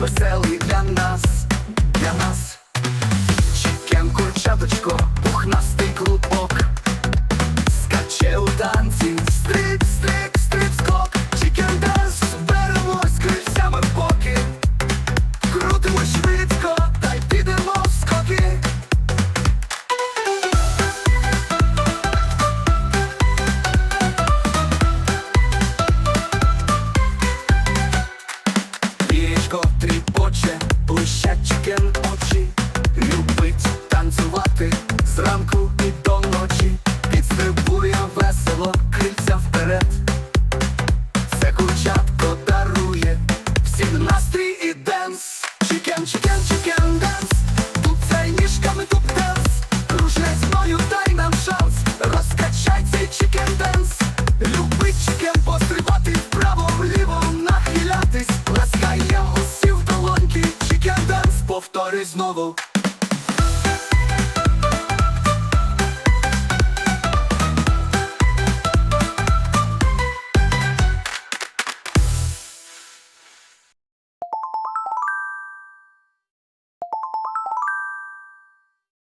веселий для нас. вікенд очі, любить танцювати зранку і до ночі, підстрибує весело, крильця вперед. it's novel.